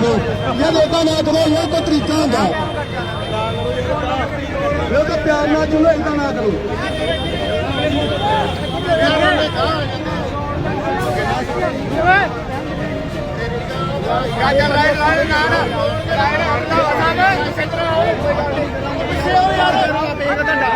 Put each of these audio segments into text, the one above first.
ਕਰੋ ਜੇ ਇਦਾਂ ਨਾ ਕਰੋ ਇਹ ਕੋਈ ਤਰੀਕਾ ਹੁੰਦਾ ਇਹ ਤਾਂ ਪਿਆਰ ਨਾਲ ਚਲੋ ਇਦਾਂ ਨਾ ਕਰੋ ਗਾਜਰ ਰਾਈਟ ਰਾਈਟ ਨਾਲ ਰਾਈਟ ਹਟਦਾ ਵਸਾਵੇ ਸੈਂਟਰ ਹੋਏ ਪਿੱਛੇ ਹੋ ਯਾਰ ਬੇਗ ਧੰਡਾ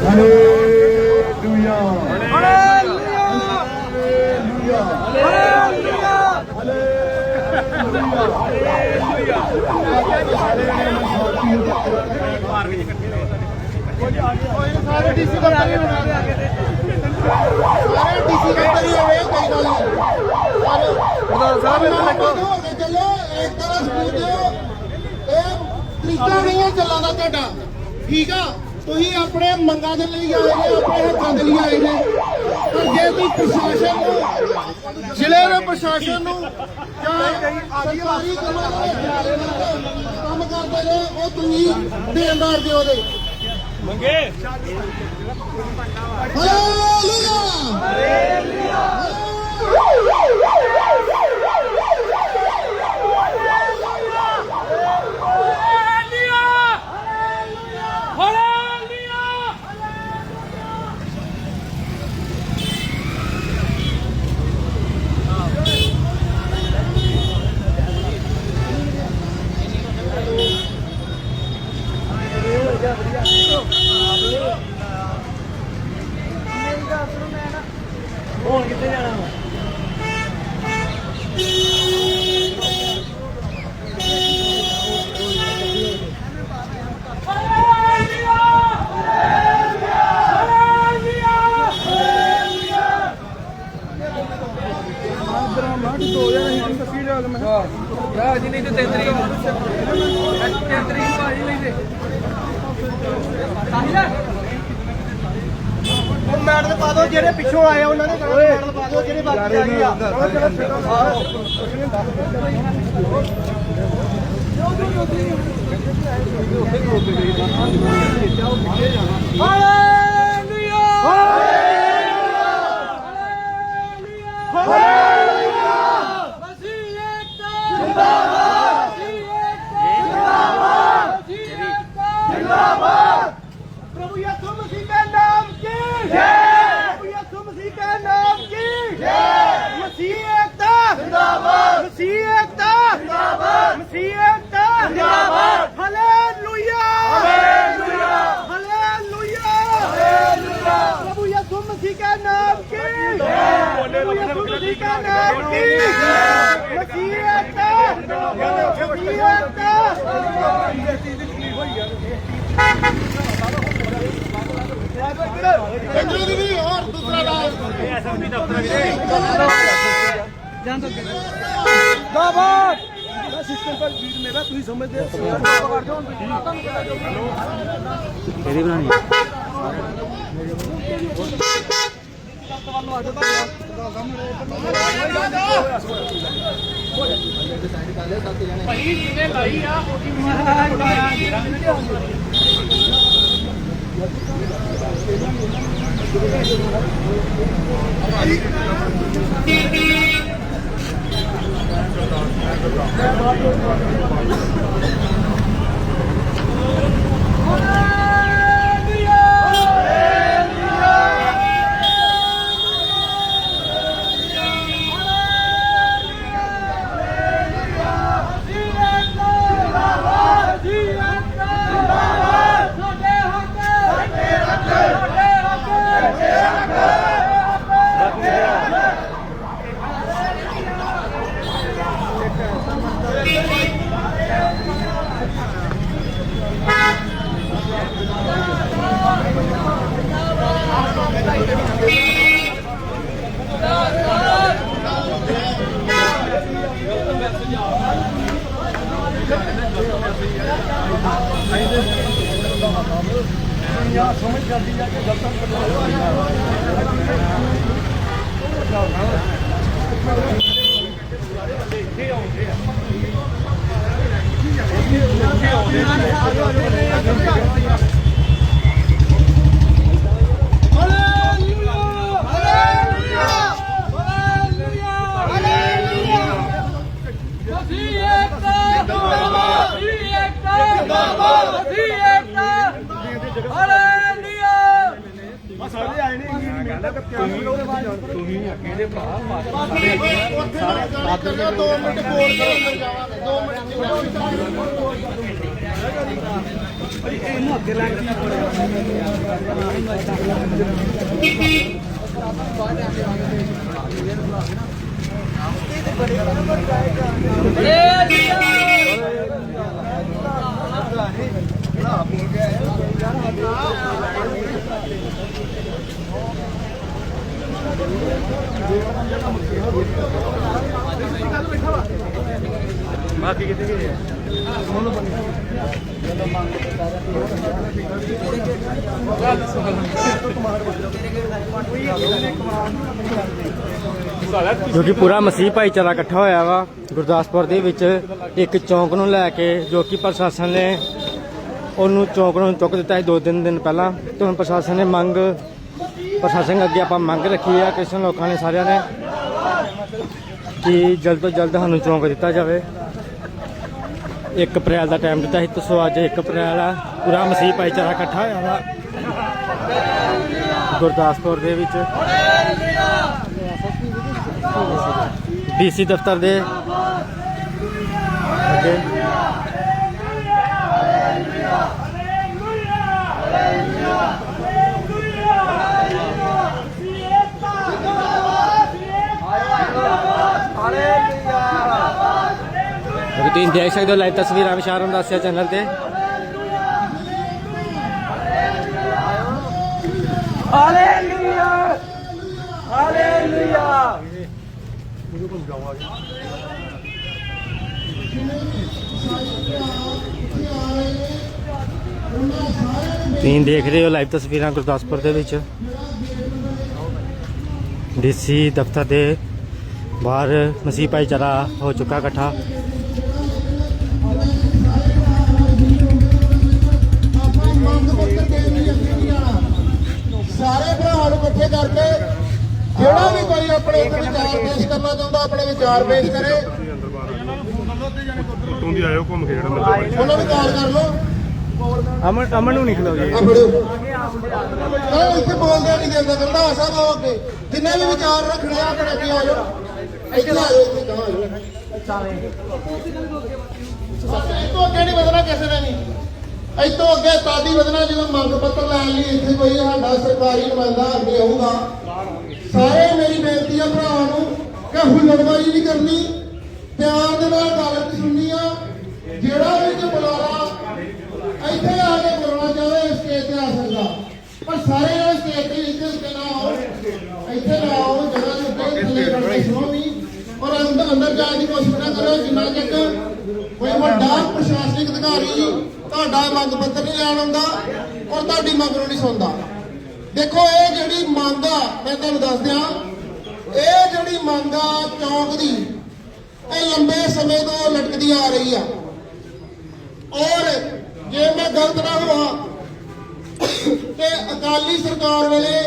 ਹਾਲੇਲੂਇਆ ਹਾਲੇਲੂਇਆ ਸਾਰੇ ਡੀਸੀ ਸਾਰੇ ਬਣਾ ਦੇ ਅੱਗੇ ਤੇ ਸਾਰੇ ਡੀਸੀ ਕਰੀ ਹੋਵੇ ਕੋਈ ਗੱਲ ਨਹੀਂ। ਪ੍ਰਧਾਨ ਸਾਹਿਬ ਹੋ ਕੇ ਚੱਲੋ ਇੱਕ ਤਰ੍ਹਾਂ ਸਬੂਤ ਦਿਓ। ਇਹ ਤਰੀਕਾ ਨਹੀਂ ਹੈ ਚੱਲਾਂ ਦਾ ਤੁਹਾਡਾ। ਠੀਕ ਆ? ਤੁਸੀਂ ਆਪਣੇ ਮੰਗਾਂ ਦੇ ਲਈ ਆਏ ਨੇ ਆਪਣੇ ਹੱਕਾਂ ਦੇ ਲਈ ਆਏ ਨੇ। ਪਰ ਜੇ ਤੁਸੀਂ ਪ੍ਰਸ਼ਾਸਨ ਨੂੰ ਜ਼ਿਲ੍ਹੇ ਦੇ ਪ੍ਰਸ਼ਾਸਨ ਨੂੰ ਜਾਂ ਸਰਕਾਰੀ ਕੰਮਾਂ ਦੇ ਕੰਮ ਕਰਦੇ ਨੇ ਉਹ ਤੁਸੀਂ ਦੇਣਦਾਰ ਦਿਓ ਦੇ ਮੰਗੇ। ਹਾਲੇਲੂਇਆ। ਰਾਜ ਨਹੀਂ ਤੇ ਤੇਤਰੀ ਤੇਤਰੀ ਭਾਜੀ ਲਈ ਤੇ ਉਹ ਮੈਡਲ ਪਾ ਦਿਓ ਜਿਹੜੇ ਪਿੱਛੋਂ ਆਏ ਉਹਨਾਂ ਨੇ ਕਹਣਾ ਮੈਡਲ ਪਾ ਦਿਓ ਜਿਹੜੇ ਬਾਕੀ ਆ ਗਏ ਆ ਹਾਲੇਲੂਇਆ ਹਾਲੇਲੂਇਆ ਹਾਲੇਲੂਇਆ ਮਸੀਹ ਏਕਤਾ ਜਿੰਦਾਬਾਦ ਮਸੀਹ ਏਕਤਾ ਜਿੰਦਾਬਾਦ ਜਿੰਦਾਬਾਦ ਪ੍ਰਭੂ ਯਿਸੂ ਮਸੀਹ ਜਿੰਦਾਬਾਦ ਮਸੀਹਤ ਜਿੰਦਾਬਾਦ। ਹਾਲੇਲੂਇਆ। ਹਾਲੇਲੂਇਆ। ਹਾਲੇਲੂਇਆ। ਹਾਲੇਲੂਇਆ। ਪ੍ਰਭੂ ਯਿਸੂ ਮਸੀਹ ਦਾ ਨਾਮ ਕੀ? ਪ੍ਰਭੂ ਯਿਸੂ ਮਸੀਹ ਦਾ ਨਾਮ ਕੀ? ਮਸੀਹਤ ਮਸੀਹਤ ਕੰਜੂ ਦੀਦੀ ਹੋਰ ਦੂਸਰਾ ਲਾਲ ਐਸਐਮਪੀ ਦਫਤਰ ਵੀਰੇ। ਜਿੰਦਾਬਾਦ। ਸਿਸਟਮ ਪਰ ਵੀਰ ਮੇਰਾ ਤੁਸੀਂ ਸਮਝਦੇ ਹੋ? ਕਰ ਦਿਓ ਕਿਹਦੀ ਬਣਾਣੀ ਸਮਝ Come on. ਅਸੀਂ ਏਕਤਾ ਜਿੰਦਾਬਾਦ ਅਸੀਂ ਏਕਤਾ ਸਾਰੇ ਆਏ ਨੇ ਇੰਗਲਿਸ਼ ਕਹਿੰਦਾ ਕਿ ਪਿਆਰ ਬਾਕੀ ਕਿੱਥੇ ਬਾਅਦ ਤੁਸੀਂ ਜੋ ਕਿ ਪੂਰਾ ਮਸੀਹ ਭਾਈਚਾਰਾ ਇਕੱਠਾ ਹੋਇਆ ਵਾ, ਗੁਰਦਾਸਪੁਰ ਦੇ ਵਿੱਚ ਇੱਕ ਚੌਂਕ ਨੂੰ ਲੈ ਕੇ ਜੋ ਕਿ ਪ੍ਰਸ਼ਾਸਨ ਨੇ ਉਹਨੂੰ ਚੌਂਕ ਨੂੰ ਚੁੱਕ ਦਿੱਤਾ ਸੀ ਦੋ ਤਿੰਨ ਦਿਨ ਪਹਿਲਾਂ। ਤੇ ਹੁਣ ਪ੍ਰਸ਼ਾਸਨ ਨੇ ਮੰਗ, ਪ੍ਰਸ਼ਾਸਨ ਅੱਗੇ ਆਪਾਂ ਮੰਗ ਰੱਖੀ ਆ, ਕ੍ਰਿਸ਼ਨ ਲੋਕਾਂ ਨੇ ਸਾਰਿਆਂ ਨੇ, ਕਿ ਜਲਦ ਤੋਂ ਜਲਦ ਸਾਨੂੰ ਚੌਂਕ ਦਿੱਤਾ ਜਾਵੇ। 1 ਅਪ੍ਰੈਲ ਦਾ ਟਾਈਮ ਦਿੱਤਾ ਸੀ ਤੁਸੀਂ ਅੱਜ 1 ਅਪ੍ਰੈਲ ਆ। ਪੂਰਾ ਮਸੀਹ ਭਾਈਚਾਰਾ ਇਕੱਠਾ ਹੋਇਆ ਵਾ। ਗੁਰਦਾਸਪੁਰ ਦੇ ਵਿੱਚ। ਡੀਸੀ ਦਫ਼ਤਰ ਦੇ। ਅੱਗੇ। ਤੁਸੀਂ ਦੇਖ ਸਕਦੇ ਹੋ ਲਾਈਵ ਤਸਵੀਰਾਂ ਵਿਸ਼ਾਲ ਰਮਦਾਸੀਆ ਚੈਨਲ ਤੇ ਹਾਲੇਲੂਇਆ ਹਾਲੇਲੂਇਆ ਤੁਸੀਂ ਦੇਖ ਰਹੇ ਹੋ ਲਾਈਵ ਤਸਵੀਰਾਂ ਗੁਰਦਾਸਪੁਰ ਦੇ ਵਿੱਚ। ਡੀਸੀ ਦਫ਼ਤਰ ਦੇ ਬਾਹਰ ਮਸੀਹ ਭਾਈਚਾਰਾ ਹੋ ਚੁੱਕਾ ਇਕੱਠਾ ਸਾਰੇ ਭਰਾਵਾਂ ਨੂੰ ਇਕੱਠੇ ਕਰਕੇ ਜਿਹੜਾ ਵੀ ਕੋਈ ਆਪਣੇ ਵਿਚਾਰ ਪੇਸ਼ ਕਰਨਾ ਚਾਹੁੰਦਾ ਆਪਣੇ ਵਿਚਾਰ ਪੇਸ਼ ਕਰੇ। ਉਤੋਂ ਦੀ ਆਇਓ ਘੁੰਮ ਕੇ ਜਿਹੜਾ ਮਿਲਦਾ ਉਹਨਾਂ ਨੂੰ ਕਾਲ ਕਰ ਲਓ। ਅਮਨ ਅਮਨ ਨੂੰ ਨਿਕਲੋ ਜੀ ਇੱਥੇ ਬੋਲਦੇ ਨਹੀਂ ਦਿੰਦਾ ਕਹਿੰਦਾ ਆਸਾ ਹੋ ਕੇ ਜਿੰਨੇ ਵੀ ਵਿਚਾਰ ਰੱਖਣੇ ਆ ਆਪਣੇ ਅੱਗੇ ਆ ਜਾਓ। ਇੱਥੇ ਆ ਜਾਓ ਇੱਥੇ ਕਹਾਂ ਆ ਜਾਓ। ਤੋਂ ਅੱਗੇ ਨਹੀਂ ਵਧਣਾ ਕਿਸੇ ਨੇ ਨਹੀਂ ਇਹ ਤੋਂ ਅੱਗੇ ਤਾਦੀ ਵਧਣਾ ਜਦੋਂ ਮੰਗ ਪੱਤਰ ਲੈਣ ਲਈ ਇੱਥੇ ਕੋਈ ਸਾਡਾ ਸਰਕਾਰੀ ਨੁਮਾਇੰਦਾ ਅੱਗੇ ਆਊਗਾ। ਸਾਰੇ ਮੇਰੀ ਬੇਨਤੀ ਆ ਭਰਾਵਾਂ ਨੂੰ ਕਿ ਹੁਲੜਬਾਜ਼ੀ ਨਹੀਂ ਕਰਨੀ ਪਿਆਰ ਦੇ ਨਾਲ ਗੱਲ ਸੁਣਨੀ ਆ। ਜਿਹੜਾ ਵੀ ਤੇ ਬੁਲਾਰਾ ਇੱਥੇ ਆ ਕੇ ਬੋਲਣਾ ਚਾਹੇ ਸਟੇਜ ਤੇ ਆ ਸਕਦਾ। ਪਰ ਸਾਰੇ ਜਿਹੜੇ ਸਟੇਜ ਤੇ ਇੱਥੇ ਉੱਤੇ ਨਾ ਆਓ, ਇੱਥੇ ਨਾ ਆਓ, ਜਗ੍ਹਾ ਦੇ ਉੱਤੇ ਥੱਲੇ ਕਰਕੇ ਸੁਣੋ ਵੀ ਔਰ ਅੰਦਰ ਅੰਦਰ ਜਾਣ ਦੀ ਕੋਸ਼ਿਸ਼ ਨਾ ਕਰੋ, ਜਿੰਨਾ ਚਿਰ ਕੋਈ ਵੱਡਾ ਪ੍ਰਸ਼ਾਸਨਿਕ ਅਧਿਕਾਰੀ ਤੁਹਾਡਾ ਮੰਗ ਪੱਤਰ ਨਹੀਂ ਲੈਣ ਆਉਂਦਾ ਔਰ ਤੁਹਾਡੀ ਮੰਗ ਨੂੰ ਨਹੀਂ ਸੁਣਦਾ। ਦੇਖੋ ਇਹ ਜਿਹੜੀ ਮੰਗ ਆ ਮੈਂ ਤੁਹਾਨੂੰ ਦੱਸ ਦਿਆਂ ਇਹ ਜਿਹੜੀ ਮੰਗ ਆ ਚੌਂਕ ਦੀ ਇਹ ਲੰਬੇ ਸਮੇਂ ਤੋਂ ਲਟਕਦੀ ਆ ਰਹੀ ਆ। ਔਰ ਜੇ ਮੈਂ ਗਲਤ ਨਾ ਹੋਵਾਂ ਤੇ ਅਕਾਲੀ ਸਰਕਾਰ ਵੇਲੇ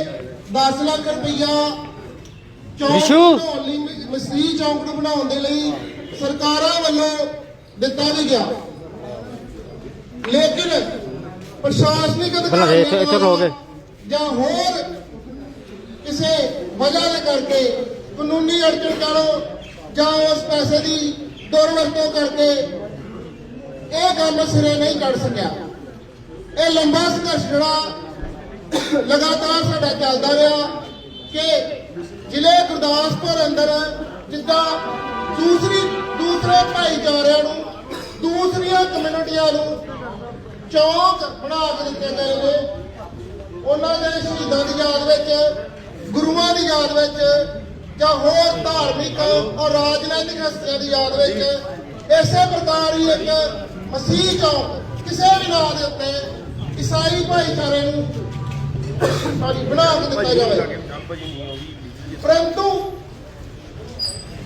10 ਲੱਖ ਰੁਪਈਆ ਚੌਂਕ ਮਸਰੀ ਚੌਂਕ ਨੂੰ ਬਣਾਉਣ ਦੇ ਲਈ ਸਰਕਾਰਾਂ ਵੱਲੋਂ ਦਿੱਤਾ ਵੀ ਗਿਆ। ਲੇਕਿਨ ਪ੍ਰਸ਼ਾਸਨਿਕ ਇਹ ਇੱਥੇ- ਰਹੋਗੇ। ਜਾਂ ਹੋਰ ਕਿਸੇ ਵਜ੍ਹਾ ਦੇ ਕਰਕੇ ਕਾਨੂੰਨੀ ਅੜਚਣ ਕਾਰੋ ਜਾਂ ਉਸ ਪੈਸੇ ਦੀ ਦੁਰਵਰਤੋਂ ਕਰਕੇ ਇਹ ਗੱਲ ਸਿਰੇ ਨਹੀਂ ਕੱਢ ਸਕਿਆ। ਇਹ ਲੰਬਾ ਸੰਘਰਸ਼ ਜਿਹੜਾ ਲਗਾਤਾਰ ਸਾਡਾ ਚੱਲਦਾ ਰਿਹਾ ਕਿ ਜ਼ਿਲ੍ਹੇ ਗੁਰਦਾਸਪੁਰ ਅੰਦਰ ਜਿੱਦਾਂ ਦੂਸਰੀ, ਦੂਸਰੇ ਭਾਈਚਾਰਿਆਂ ਨੂੰ, ਦੂਸਰੀਆਂ ਕਮਿਊਨਿਟੀਆਂ ਨੂੰ ਚੌਂਕ ਬਣਾ ਕੇ ਦਿੱਤੇ ਗਏ ਨੇ। ਉਹਨਾਂ ਦੇ ਸ਼ਹੀਦਾਂ ਦੀ ਯਾਦ ਵਿੱਚ ਗੁਰੂਆਂ ਦੀ ਯਾਦ ਵਿੱਚ ਜਾਂ ਹੋਰ ਧਾਰਮਿਕ ਔਰ ਰਾਜਨੀਤਿਕ ਹਸਤੀਆਂ ਦੀ ਯਾਦ ਵਿੱਚ ਇਸੇ ਪ੍ਰਕਾਰ ਹੀ ਇੱਕ ਮਸੀਹ ਚੌਕ ਕਿਸੇ ਵੀ ਨਾਂ ਦੇ ਉੱਤੇ ਈਸਾਈ ਭਾਈਚਾਰੇ ਨੂੰ ਸਾਡੀ ਬਣਾ ਕੇ ਦਿੱਤਾ ਜਾਵੇ। ਪਰੰਤੂ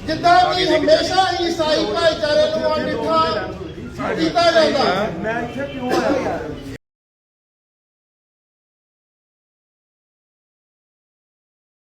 ਜਿੱਦਾਂ ਕਿ ਹਮੇਸ਼ਾ ਹੀ ਈਸਾਈ ਭਾਈਚਾਰੇ ਨੂੰ ਅਣਡਿੱਠਾ ਕੀਤਾ ਜਾਂਦਾ। ਮੈਂ ਇੱਥੇ ਕਿਉਂ ਆਇਆ